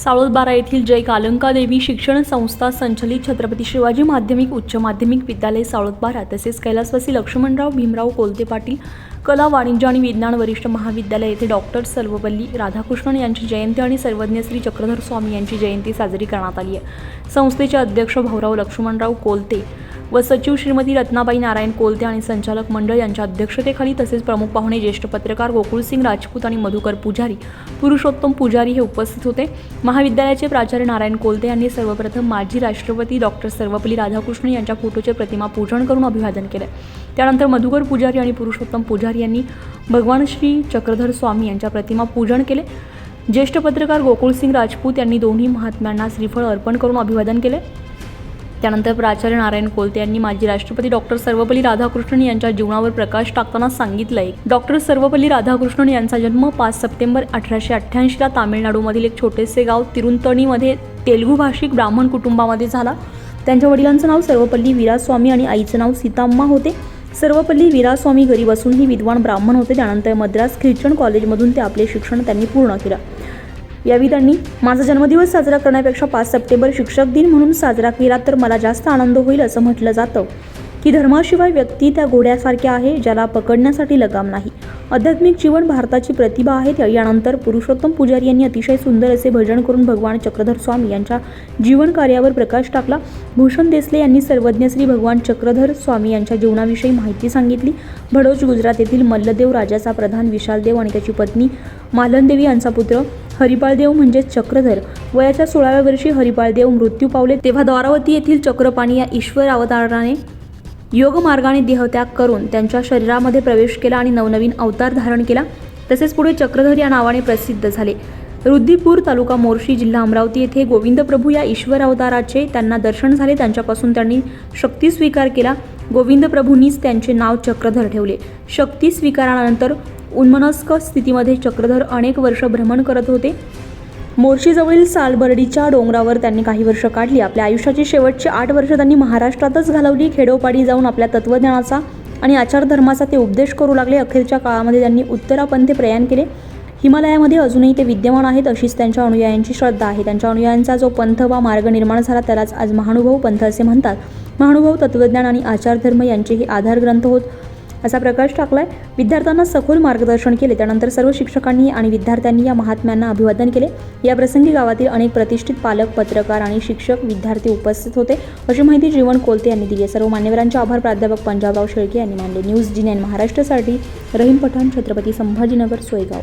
साळोदबारा येथील जय कालंका देवी शिक्षण संस्था संचलित छत्रपती शिवाजी माध्यमिक उच्च माध्यमिक विद्यालय साळोदबारा तसेच कैलासवासी लक्ष्मणराव भीमराव कोलते पाटील कला वाणिज्य आणि विज्ञान वरिष्ठ महाविद्यालय येथे डॉक्टर सर्वपल्ली राधाकृष्णन यांची जयंती आणि सर्वज्ञ श्री चक्रधर स्वामी यांची जयंती साजरी करण्यात आली आहे. संस्थेचे अध्यक्ष भाऊराव लक्ष्मणराव कोलते व सचिव श्रीमती रत्नाबाई नारायण कोलते आणि संचालक मंडळ यांच्या अध्यक्षतेखाली तसेच प्रमुख पाहुणे ज्येष्ठ पत्रकार गोकुळसिंग राजपूत आणि मधुकर पुजारी पुरुषोत्तम पुजारी हे उपस्थित होते. महाविद्यालयाचे प्राचार्य नारायण कोलते यांनी सर्वप्रथम माजी राष्ट्रपती डॉक्टर सर्वपल्ली राधाकृष्ण यांच्या फोटोचे प्रतिमा पूजन करून अभिवादन केले. त्यानंतर मधुकर पुजारी आणि पुरुषोत्तम पुजारी यांनी भगवान श्री चक्रधर स्वामी यांच्या प्रतिमा पूजन केले. ज्येष्ठ पत्रकार गोकुळसिंग राजपूत यांनी दोन्ही महात्म्यांना श्रीफळ अर्पण करून अभिवादन केले. त्यानंतर प्राचार्य नारायण कोलते यांनी माजी राष्ट्रपती डॉक्टर सर्वपल्ली राधाकृष्णन यांच्या जीवनावर प्रकाश टाकताना सांगितलंय. डॉक्टर सर्वपल्ली राधाकृष्णन यांचा जन्म पाच सप्टेंबर अठराशे अठ्ठ्याऐंशीला तामिळनाडूमधील एक छोटेसे गाव तिरुंतणीमध्ये तेलुगू भाषिक ब्राह्मण कुटुंबामध्ये झाला. त्यांच्या वडिलांचं नाव सर्वपल्ली विरास्वामी आणि आईचं नाव सीताम्मा होते. सर्वपल्ली विरास्वामी गरीब असूनही विद्वान ब्राह्मण होते. त्यानंतर मद्रास ख्रिश्चन कॉलेजमधून ते आपले शिक्षण त्यांनी पूर्ण केलं. यावेळी त्यांनी माझा जन्मदिवस साजरा करण्यापेक्षा पाच सप्टेंबर शिक्षक दिन म्हणून साजरा केला तर मला जास्त आनंद होईल असं म्हटलं जातं. की धर्माशिवाय व्यक्ती त्या घोड्यासारख्या आहे ज्याला पकडण्यासाठी लगाम नाही. आध्यात्मिक जीवन भारताची प्रतिभा आहे. यानंतर पुरुषोत्तम पुजारी यांनी अतिशय सुंदर असे भजन करून भगवान चक्रधर स्वामी यांच्या जीवन कार्यावर प्रकाश टाकला. भूषण देसले यांनी सर्वज्ञ श्री भगवान चक्रधर स्वामी यांच्या जीवनाविषयी माहिती सांगितली. भडोज गुजरात येथील मल्लदेव राजाचा प्रधान विशालदेव आणि त्याची पत्नी मालनदेवी यांचा पुत्र हरिपाळदेव म्हणजेच चक्रधर. वयाच्या सोळाव्या वर्षी हरिपाळदेव मृत्यू पावले. तेव्हा द्वारावती येथील चक्रपाणी या ईश्वर अवताराने योगमार्गाने देहत्याग करून त्यांच्या शरीरामध्ये प्रवेश केला आणि नवनवीन अवतार धारण केला. तसेच पुढे चक्रधर या नावाने प्रसिद्ध झाले. रुद्दीपूर तालुका मोर्शी जिल्हा अमरावती येथे गोविंद प्रभू या ईश्वर अवताराचे त्यांना दर्शन झाले. त्यांच्यापासून त्यांनी शक्ती स्वीकार केला. गोविंद प्रभूंनीच त्यांचे नाव चक्रधर ठेवले. शक्ती स्वीकारानंतर उन्मनस्क स्थितीमध्ये चक्रधर अनेक वर्ष भ्रमण करत होते. मोर्शीजवळील सालबर्डीच्या डोंगरावर त्यांनी काही वर्ष काढली. आपल्या आयुष्याची शेवटची आठ वर्ष त्यांनी महाराष्ट्रातच घालवली. खेडोपाडी जाऊन आपल्या तत्त्वज्ञानाचा आणि आचारधर्माचा ते उपदेश करू लागले. अखेरच्या काळामध्ये त्यांनी उत्तरापंथे प्रयाण केले. हिमालयामध्ये अजूनही ते विद्यमान आहेत अशीच त्यांच्या अनुयायांची श्रद्धा आहे. त्यांच्या अनुयायांचा जो पंथ वा मार्ग निर्माण झाला त्यालाच आज महानुभव पंथ असे म्हणतात. महानुभव तत्त्वज्ञान आणि आचारधर्म यांचेही आधार ग्रंथ होत असा प्रकाश टाकलाय. विद्यार्थ्यांना सखोल मार्गदर्शन केले. त्यानंतर सर्व शिक्षकांनी आणि विद्यार्थ्यांनी या महात्म्यांना अभिवादन केले. या प्रसंगी गावातील अनेक प्रतिष्ठित पालक पत्रकार आणि शिक्षक विद्यार्थी उपस्थित होते. अशी माहिती जीवन कोलते यांनी दिली आहे. सर्व मान्यवरांचे आभार. प्राध्यापक पंजाबराव शेळके यांनी मानले. न्यूज जी नाईन महाराष्ट्रासाठी रहीम पठाण छत्रपती संभाजीनगर सोयगाव.